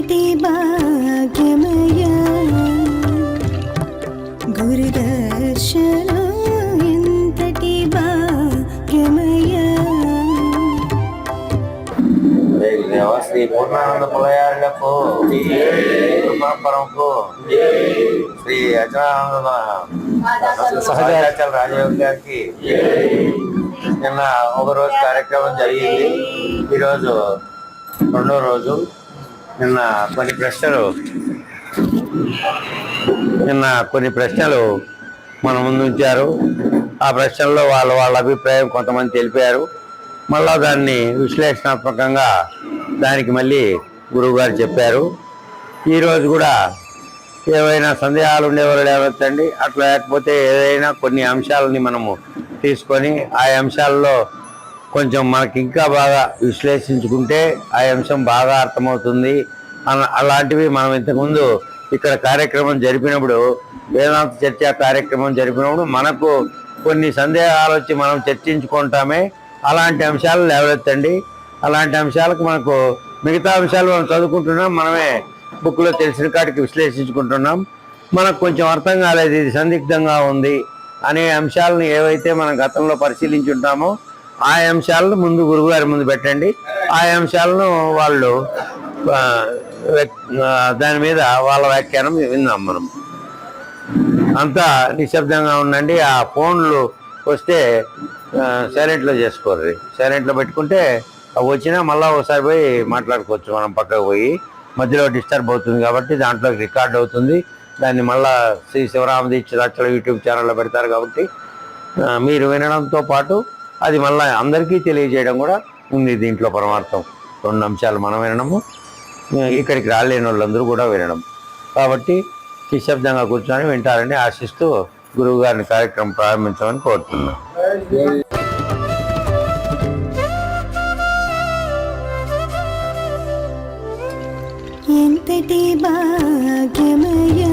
ఎంతటి భాగ్యమయా గురుదర్శనం ఎంతటి భాగ్యమయా దేవ శ్రీ పూర్ణానంద పులయారులకు పరంకు శ్రీ అచలానంద సహజాచల రాజయోగి గారికి నిన్న ఒక రోజు కార్యక్రమం జరిగింది. ఈరోజు రెండో రోజు. నిన్న కొన్ని ప్రశ్నలు నిన్న కొన్ని ప్రశ్నలు మన ముందు ఉంచారు. ఆ ప్రశ్నల్లో వాళ్ళ వాళ్ళ అభిప్రాయం కొంతమంది తెలిపారు. మళ్ళా దాన్ని విశ్లేషణాత్మకంగా దానికి మళ్ళీ గురువు గారు చెప్పారు. ఈరోజు కూడా ఏవైనా సందేహాలు ఉండేవాళ్ళు లేవచ్చండి అట్లా లేకపోతే ఏదైనా కొన్ని అంశాలని మనము తీసుకొని ఆ అంశాల్లో కొంచెం మనకి ఇంకా బాగా విశ్లేషించుకుంటే ఆ అంశం బాగా అర్థమవుతుంది. అలాంటివి మనం ఇంతకుముందు ఇక్కడ కార్యక్రమం జరిపినప్పుడు వేదాంత చర్చ కార్యక్రమం జరిపినప్పుడు మనకు కొన్ని సందేహాలు వచ్చి మనం చర్చించుకుంటామే. అలాంటి అంశాలు లేవలెత్తండి అలాంటి అంశాలకు మనకు మిగతా అంశాలు మనం చదువుకుంటున్నాం. మనమే బుక్లో తెలిసిన కాడికి విశ్లేషించుకుంటున్నాం. మనకు కొంచెం అర్థం కాలేదు. ఇది సందిగ్ధంగా ఉంది అనే అంశాలను ఏవైతే మనం గతంలో పరిశీలించుంటామో ఆ అంశాలను ముందు గురువుగారి ముందు పెట్టండి. ఆ అంశాలను వాళ్ళు దాని మీద వాళ్ళ వ్యాఖ్యానం విందాం మనం. అంతా నిశ్శబ్దంగా ఉండండి. ఆ ఫోన్లు వస్తే సైలెంట్లో చేసుకోర్రి. సైలెంట్లో పెట్టుకుంటే అవి వచ్చినా మళ్ళీ ఒకసారి పోయి మాట్లాడుకోవచ్చు. మనం పక్కకు పోయి మధ్యలో డిస్టర్బ్ అవుతుంది కాబట్టి దాంట్లో రికార్డ్ అవుతుంది. దాన్ని మళ్ళా శ్రీ శివరామ దీక్ష యూట్యూబ్ ఛానల్లో పెడతారు కాబట్టి మీరు వినడంతో పాటు అది మళ్ళీ అందరికీ తెలియజేయడం కూడా ఉంది దీంట్లో పరమార్థం. రెండు అంశాలు మనం వినడము ఇక్కడికి రాలేని వాళ్ళందరూ కూడా వినడం. కాబట్టి నిశ్శబ్దంగా కూర్చొని వింటారని ఆశిస్తూ గురువు గారిని కార్యక్రమం ప్రారంభించమని కోరుతున్నాను ఎంతటి భాగ్యమయా